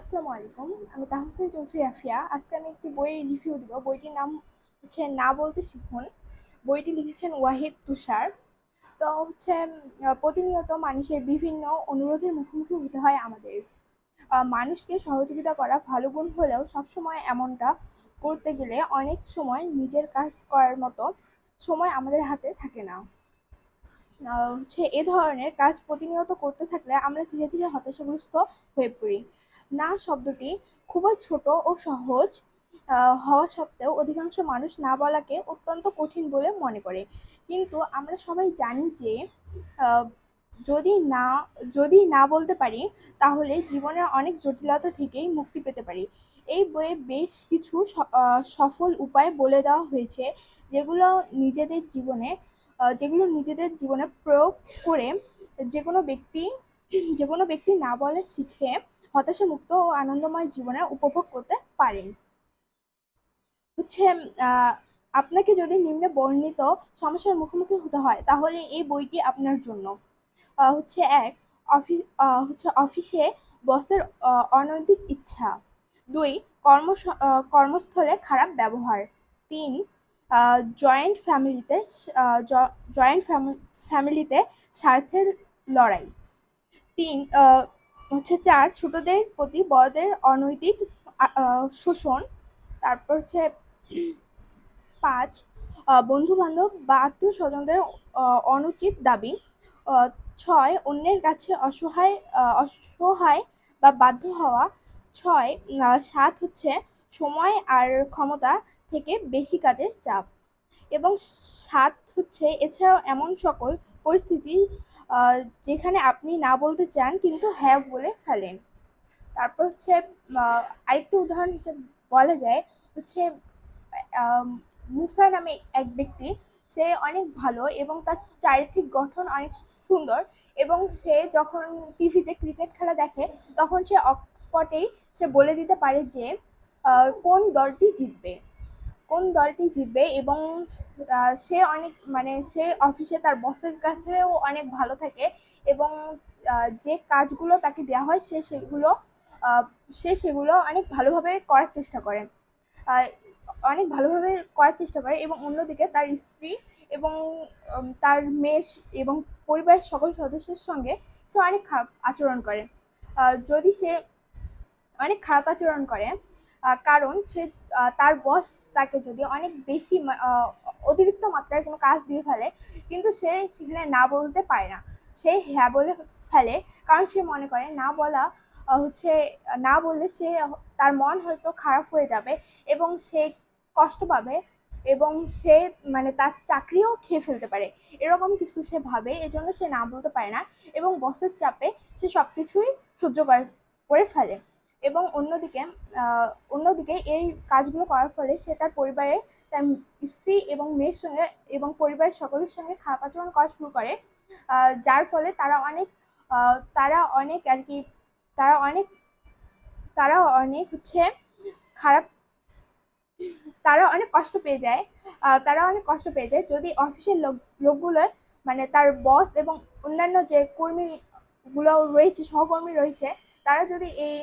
আসসালামু আলাইকুম, আমি তাহসিন চৌধুরী আফিয়া আজকে আমি একটি বইয়ের রিভিউ দিব। বইটির নাম হচ্ছে না বলতে শিখুন বইটি লিখেছেন ওয়াহিদ তুষার। তো হচ্ছে প্রতিনিয়ত মানুষের বিভিন্ন অনুরোধের মুখোমুখি হতে হয় আমাদের। মানুষকে সহযোগিতা করা ভালো গুণ হলেও সবসময় এমনটা করতে গেলে অনেক সময় নিজের কাজ করার মতো সময় আমাদের হাতে থাকে না। হচ্ছে এ ধরনের কাজ প্রতিনিয়ত করতে থাকলে আমরা ধীরে ধীরে হতাশাগ্রস্ত হয়ে পড়ি। না শব্দটি খুবই ছোট ও সহজ হওয়া সত্ত্বেও অধিকাংশ মানুষ না বলাকে অত্যন্ত কঠিন বলে মনে করে। কিন্তু আমরা সবাই জানি যে যদি না যদি না বলতে পারি, তাহলে জীবনের অনেক জটিলতা থেকেই মুক্তি পেতে পারি। এই বইয়ে বেশ কিছু সফল উপায় বলে দেওয়া হয়েছে, যেগুলো নিজেদের জীবনে যেগুলো নিজেদের জীবনে প্রয়োগ করে যে কোনো ব্যক্তি যে কোনো ব্যক্তি না বলে শিখে হতাশামুক্ত ও আনন্দময় জীবনের উপভোগ করতে পারেন। হচ্ছে আপনাকে যদি নিম্নে বর্ণিত সমস্যার মুখোমুখি হতে হয়, তাহলে এই বইটি আপনার জন্য। হচ্ছে এক অফিস হচ্ছে অফিসে বসের অনৈতিক ইচ্ছা। দুই, কর্ম কর্মস্থলে খারাপ ব্যবহার। তিন জয়েন্ট ফ্যামিলিতে জয়েন্ট ফ্যামিলিতে স্বার্থের লড়াই। তিন হচ্ছে চার ছোটদের প্রতি বড়দের অনৈতিক শোষণ। তারপর হচ্ছে পাঁচ বন্ধু বান্ধব বা আত্মীয় স্বজনদের অনুচিত দাবি। ছয়, অন্যের কাছে অসহায় অসহায় বা বাধ্য হওয়া। ছয় সাত হচ্ছে সময় আর ক্ষমতা থেকে বেশি কাজের চাপ। এবং সাত হচ্ছে এছাড়াও এমন সকল পরিস্থিতি যেখানে আপনি না বলতে চান, কিন্তু হ্যাঁ বলে ফেলেন। তারপর হচ্ছে আরেকটি উদাহরণ হিসেবে বলা যায়, হচ্ছে মুসা নামে এক ব্যক্তি, সে অনেক ভালো এবং তার চারিত্রিক গঠন অনেক সুন্দর এবং সে যখন টিভিতে ক্রিকেট খেলা দেখে, তখন সে অকপটেই সে বলে দিতে পারে যে কোন দলটি জিতবে। কোন দলটি জিতবে এবং সে অনেক মানে সে অফিসে তার বসের কাছেও অনেক ভালো থাকে এবং যে কাজগুলো তাকে দেওয়া হয় সে সেগুলো সে সেগুলো অনেক ভালোভাবে করার চেষ্টা করে। অনেক ভালোভাবে করার চেষ্টা করে এবং অন্যদিকে তার স্ত্রী এবং তার মেয়ে এবং পরিবারের সকল সদস্যের সঙ্গে সে অনেক খারাপ আচরণ করে। যদি সে অনেক খারাপ আচরণ করে কারণ সে তার বস তাকে যদি অনেক বেশি অতিরিক্ত মাত্রায় কোনো কাজ দিয়ে ফেলে, কিন্তু সে সেখানে না বলতে পারে না। সে হ্যাঁ বলে ফেলে, কারণ সে মনে করে না বলা হচ্ছে, না বললে সে তার মন হয়তো খারাপ হয়ে যাবে এবং সে কষ্ট পাবে এবং সে মানে তার চাকরিও খেয়ে ফেলতে পারে। এরকম কিছু সে ভাবে, এজন্য সে না বলতে পারে না এবং বসের চাপে সে সব কিছুই সহ্য করে করে ফেলে। এবং অন্যদিকে অন্যদিকে এই কাজগুলো করার ফলে সে তার পরিবারে তার স্ত্রী এবং মেয়ের সঙ্গে এবং পরিবারের সকলের সঙ্গে খারাপ আচরণ করা শুরু করে। যার ফলে তারা অনেক তারা অনেক আর কি, তারা অনেক তারা অনেক হচ্ছে খারাপ, তারা অনেক কষ্ট পেয়ে যায়। তারা অনেক কষ্ট পেয়ে যায়। যদি অফিসের লোক, লোকগুলো মানে তার বস এবং অন্যান্য যে কর্মীগুলো রয়েছে, সহকর্মী রয়েছে, তারা যদি এই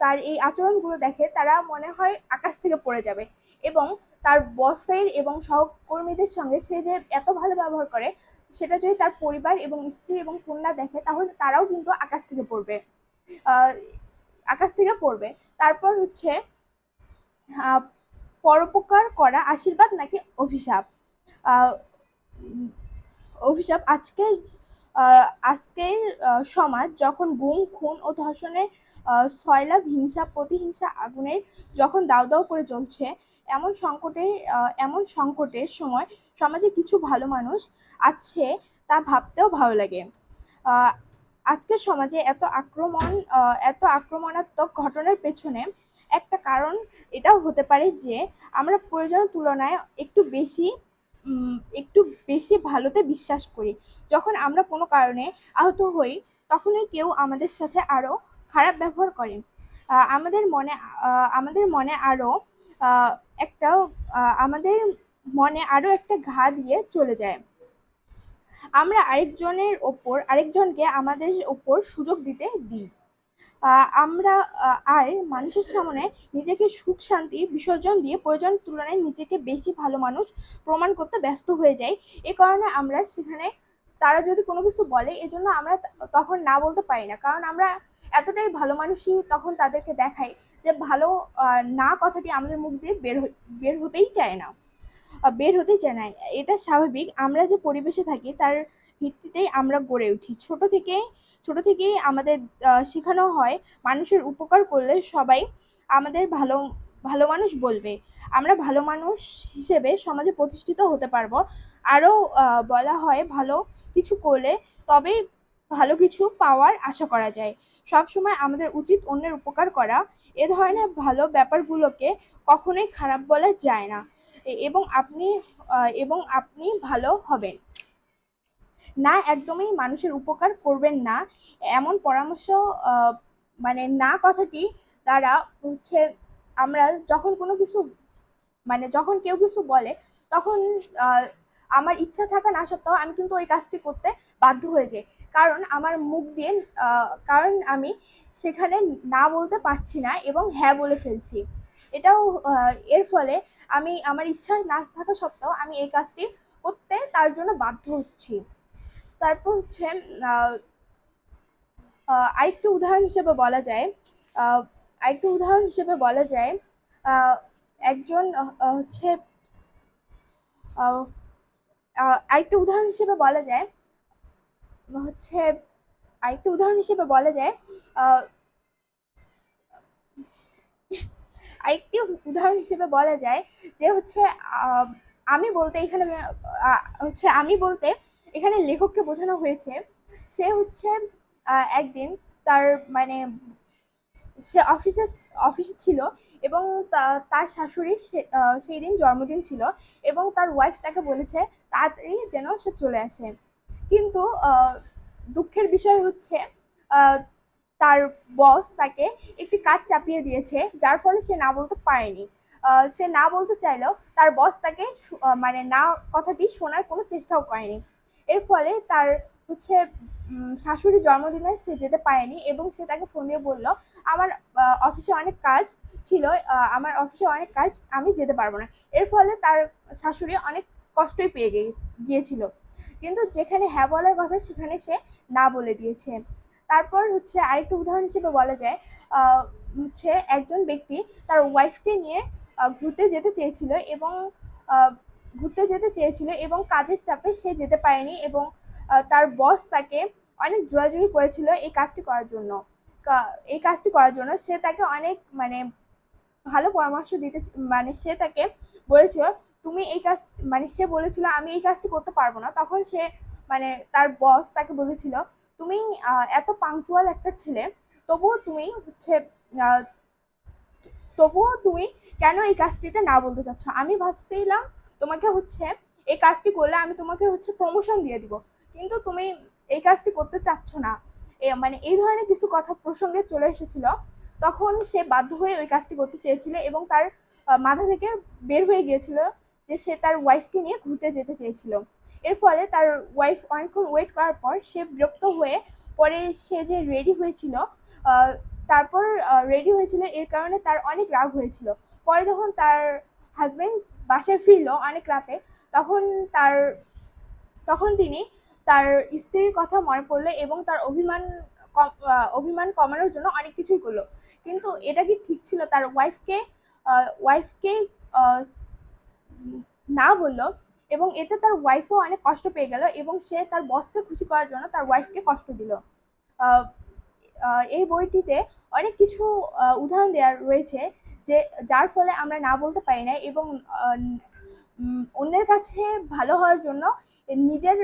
তার এই আচরণগুলো দেখে তারা মনে হয় আকাশ থেকে পড়ে যাবে। এবং তার বসের এবং সহকর্মীদের সঙ্গে সে যে এত ভালো ব্যবহার করে সেটা যদি তার পরিবার এবং স্ত্রী এবং কন্যা দেখে তাহলে তারাও কিন্তু আকাশ থেকে পড়বে। আকাশ থেকে পড়বে। তারপর হচ্ছে পরোপকার করা আশীর্বাদ নাকি অভিশাপ? অভিশাপ আজকের আহ, আজকের সমাজ যখন গুম, খুন ও ধর্ষণের সয়লাভ হিংসা, প্রতিহিংসা আগুনের যখন দাউ দাউ করে চলছে এমন সংকটে এমন সংকটের সময় সমাজে কিছু ভালো মানুষ আছে তা ভাবতেও ভালো লাগে। আজকের সমাজে এত আক্রমণ এত আক্রমণাত্মক ঘটনার পেছনে একটা কারণ এটাও হতে পারে যে, আমরা প্রয়োজনের তুলনায় একটু বেশি একটু বেশি ভালোতে বিশ্বাস করি। যখন আমরা কোনো কারণে আহত হই, তখনই কেউ আমাদের সাথে আরও খারাপ ব্যবহার করে। আমাদের মনে আমাদের মনে আরও একটা আমাদের মনে আরও একটা ঘা দিয়ে চলে যায়। আমরা আরেকজনের ওপর, আরেকজনকে আমাদের ওপর সুযোগ দিতে দিই। আমরা আর মানুষের সামনে নিজেকে সুখ, শান্তি, বিসর্জন দিয়ে প্রয়োজন তুলনায় নিজেকে বেশি ভালো মানুষ প্রমাণ করতে ব্যস্ত হয়ে যাই। এ কারণে আমরা সেখানে তারা যদি কোনো কিছু বলে, এজন্য আমরা তখন না বলতে পারি না। কারণ আমরা এতটাই ভালো মানুষই তখন তাদেরকে দেখাই যে ভালো না কথাটি আমাদের মুখ দিয়ে বের বের হতেই চায় না। বের হতে চায় না। এটা স্বাভাবিক। আমরা যে পরিবেশে থাকি, তার ভিত্তিতেই আমরা গড়ে উঠি। ছোট থেকে, ছোট থেকেই আমাদের শেখানো হয়, মানুষের উপকার করলে সবাই আমাদের ভালো ভালো মানুষ বলবে। আমরা ভালো মানুষ হিসেবে সমাজে প্রতিষ্ঠিত হতে পারব। আরও বলা হয় ভালো কিছু করলে তবেই ভালো কিছু পাওয়ার আশা করা যায়। সব সময় আমাদের উচিত অন্যের উপকার করা। এ ধরনের ভালো ব্যাপারগুলোকে কখনোই খারাপ বলা যায় না। এবং আপনি এবং আপনি ভালো হবেন। না একদমই মানুষের উপকার করবেন না। এমন পরামর্শ মানে না কথাটি তারা হচ্ছে আমরা যখন কোনো কিছু মানে যখন কেউ কিছু বলে, তখন আমার ইচ্ছা থাকা না সত্ত্বেও আমি কিন্তু ওই কাজটি করতে বাধ্য হয়ে যাই। কারণ আমার মুখ দিয়ে কারণ আমি সেখানে না বলতে পারছি না এবং হ্যাঁ বলে ফেলছি। এটাও এর ফলে আমি, আমার ইচ্ছা না থাকা সত্ত্বেও আমি এই কাজটি করতে তার জন্য বাধ্য হচ্ছি। তারপর হচ্ছে আরেকটি উদাহরণ হিসেবে বলা যায় আরেকটি উদাহরণ হিসেবে বলা যায় একজন হচ্ছে আরেকটি উদাহরণ হিসেবে বলা যায়, হচ্ছে আরেকটি উদাহরণ হিসেবে বলা যায় আরেকটি উদাহরণ হিসেবে বলা যায় যে হচ্ছে আমি বলতে এখানে হচ্ছে আমি বলতে এখানে লেখককে বোঝানো হয়েছে, সে হচ্ছে একদিন তার মানে সে অফিসে অফিসে ছিল এবং তার শাশুড়ি সে- সেই দিন জন্মদিন ছিল এবং তার ওয়াইফ তাকে বলেছে তাড়াতাড়ি যেন সে চলে আসে। কিন্তু দুঃখের বিষয় হচ্ছে তার বস তাকে একটি কাজ চাপিয়ে দিয়েছে, যার ফলে সে না বলতে পারেনি। সে না বলতে চাইলেও তার বস তাকে মানে না কথাটি শোনার কোনো চেষ্টাও করেনি। এর ফলে তার হচ্ছে উম, শাশুড়ির জন্মদিনে সে যেতে পারেনি এবং সে তাকে ফোন দিয়ে বলল আমার অফিসে অনেক কাজ ছিল আমার অফিসে অনেক কাজ আমি যেতে পারব না। এর ফলে তার শাশুড়ি অনেক কষ্টই পেয়ে গিয়েছিল। কিন্তু যেখানে হ্যাঁ বলার কথা সেখানে সে না বলে দিয়েছে। তারপর হচ্ছে আরেকটা উদাহরণ হিসেবে বলা যায় হচ্ছে একজন ব্যক্তি তার ওয়াইফকে নিয়ে ঘুরতে যেতে চেয়েছিল এবং ঘুরতে যেতে চেয়েছিল এবং কাজের চাপে সে যেতে পারেনি এবং তার বস তাকে অনেক জোরাজুরি করেছিল এই কাজটি করার জন্য। এই কাজটি করার জন্য সে তাকে অনেক মানে ভালো পরামর্শ দিতে মানে সে তাকে বলেছিল, তুমি এই কাজ মানে সে বলেছিল, আমি এই কাজটি করতে পারব না। তখন সে মানে তার বস তাকে বলেছিল, তুমি এত পাংচুয়াল একটা ছেলে, তবুও তুমি হচ্ছে তবুও তুমি কেন এই কাজটিতে না বলতে চাচ্ছ? আমি ভাবছিলাম, তোমাকে হচ্ছে এই কাজটি করলে আমি তোমাকে হচ্ছে প্রমোশন দিয়ে দিব। কিন্তু তুমি এই কাজটি করতে চাচ্ছ না। মানে এই ধরনের কিছু কথা প্রসঙ্গে চলে এসেছিল। তখন সে বাধ্য হয়ে ওই কাজটি করতে চেয়েছিল এবং তার মাথা থেকে বের হয়ে গিয়েছিল যে সে তার ওয়াইফকে নিয়ে ঘুরতে যেতে চেয়েছিল। এর ফলে তার ওয়াইফ অনেকক্ষণ ওয়েট করার পর সে বিরক্ত হয়ে পরে সে যে রেডি হয়েছিল তারপর রেডি হয়েছিল এর কারণে তার অনেক রাগ হয়েছিল। পরে যখন তার হাজব্যান্ড বাসায় ফিরলো অনেক রাতে, তখন তার, তখন তিনি তার স্ত্রীর কথা মনে পড়ল এবং তার অভিমান অভিমান কমানোর জন্য অনেক কিছুই করল। কিন্তু এটা কি ঠিক ছিল? তার ওয়াইফকে ওয়াইফকে না বলল এবং এতে তার ওয়াইফও অনেক কষ্ট পেয়ে গেল এবং সে তার বসকে খুশি করার জন্য তার ওয়াইফকে কষ্ট দিল। এই বইটিতে অনেক কিছু উদাহরণ দেওয়া রয়েছে যে যার ফলে আমরা না বলতে পারি না এবং অন্যের কাছে ভালো হওয়ার জন্য নিজের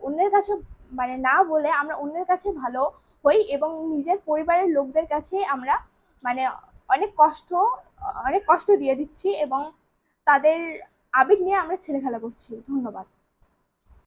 অন্যের কাছে মানে না বলে আমরা অন্যের কাছে ভালো হই এবং নিজের পরিবারের লোকদের কাছে আমরা মানে অনেক কষ্ট অনেক কষ্ট দিয়ে দিচ্ছি এবং তাদের আবেগ নিয়ে আমরা ছেলেখেলা করছি। ধন্যবাদ।